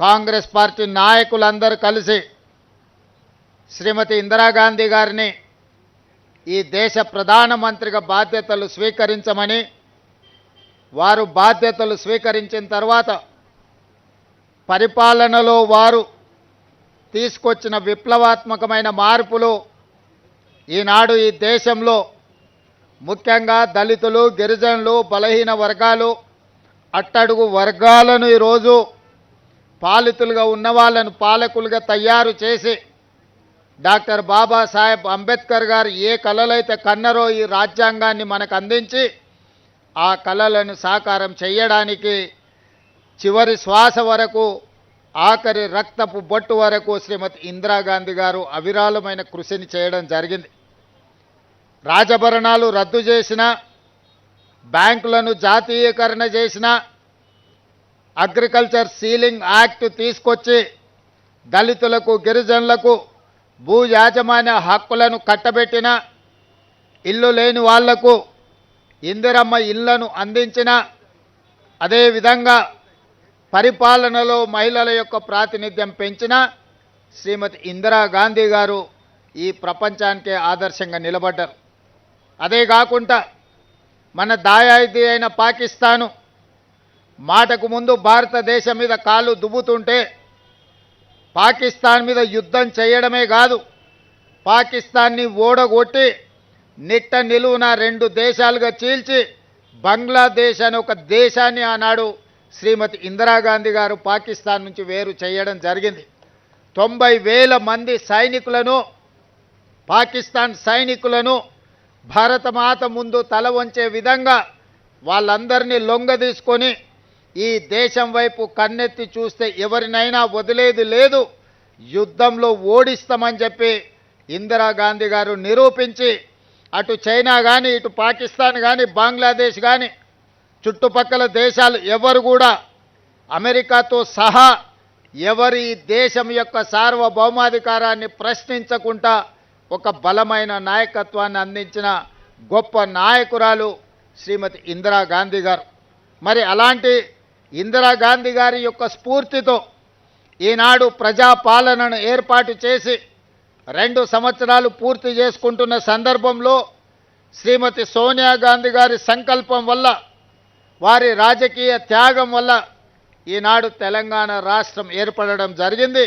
Congress party నాయకులందరూ కలిసి శ్రీమతి ఇందిరాగాంధీ గారిని ఈ దేశ ప్రధానమంత్రిగా బాధ్యతలు స్వీకరించమని వారు బాధ్యతలు స్వీకరించిన తర్వాత పరిపాలనలో వారు తీసుకొచ్చిన విప్లవాత్మకమైన మార్పులు ఈనాడు ఈ దేశంలో ముఖ్యంగా దళితులు గిరిజనులు బలహీన వర్గాలు అట్టడుగు వర్గాలను ఈరోజు పాలితులుగా ఉన్న వాళ్ళను పాలకులుగా తయారు చేసి డాక్టర్ బాబాసాహెబ్ అంబేద్కర్ గారు ఏ కళలైతే కన్నరో ఈ రాజ్యాంగాన్ని మనకు అందించి ఆ కళలను సాకారం చేయడానికి చివరి శ్వాస వరకు ఆఖరి రక్తపు బొట్టు వరకు శ్రీమతి ఇందిరాగాంధీ గారు అవిరాళమైన కృషిని చేయడం జరిగింది. రాజభరణాలు రద్దు చేసిన బ్యాంకులను జాతీయకరణ చేసిన అగ్రికల్చర్ సీలింగ్ యాక్ట్ తీసుకొచ్చి దళితులకు గిరిజనులకు భూ యాజమాన్య హక్కులను కట్టబెట్టిన ఇల్లు లేని వాళ్ళకు ఇందిరమ్మ ఇళ్ళను అందించిన అదేవిధంగా పరిపాలనలో మహిళల యొక్క ప్రాతినిధ్యం పెంచిన శ్రీమతి ఇందిరాగాంధీ గారు ఈ ప్రపంచానికే ఆదర్శంగా నిలబడ్డారు. అదే కాకుండా మన దాయాది అయిన పాకిస్తాను మాటకు ముందు భారతదేశం మీద కాళ్ళు దువ్వుతుంటే పాకిస్తాన్ మీద యుద్ధం చేయడమే కాదు పాకిస్తాన్ని ఓడగొట్టి నిట్ట నిలువున రెండు దేశాలుగా చీల్చి బంగ్లాదేశ్ అనే ఒక దేశాన్ని ఆనాడు శ్రీమతి ఇందిరాగాంధీ గారు పాకిస్తాన్ నుంచి వేరు చేయడం జరిగింది. తొంభై వేల మంది సైనికులను పాకిస్తాన్ సైనికులను భారతమాత ముందు తల వంచే విధంగా వాళ్ళందరినీ లొంగ తీసుకొని ఈ దేశం వైపు కన్నెత్తి చూస్తే ఎవరినైనా వదిలేది లేదు. యుద్ధంలో ఓడిస్తామని చెప్పి ఇందిరాగాంధీ గారు నిరూపించి అటు చైనా కానీ ఇటు పాకిస్తాన్ కానీ బంగ్లాదేశ్ కానీ చుట్టుపక్కల దేశాలు ఎవరు కూడా అమెరికాతో సహా ఎవరి దేశం యొక్క సార్వభౌమాధికారాన్ని ప్రశ్నించకుండా ఒక బలమైన నాయకత్వాన్ని అందించిన గొప్ప నాయకురాలు శ్రీమతి ఇందిరాగాంధీ గారు. మరి అలాంటి ఇందిరాగాంధీ గారి యొక్క స్ఫూర్తితో ఈనాడు ప్రజాపాలనను ఏర్పాటు చేసి రెండు సంవత్సరాలు పూర్తి చేసుకుంటున్న సందర్భంలో శ్రీమతి సోనియా గాంధీ గారి సంకల్పం వల్ల వారి రాజకీయ త్యాగం వల్ల ఈనాడు తెలంగాణ రాష్ట్రం ఏర్పడడం జరిగింది.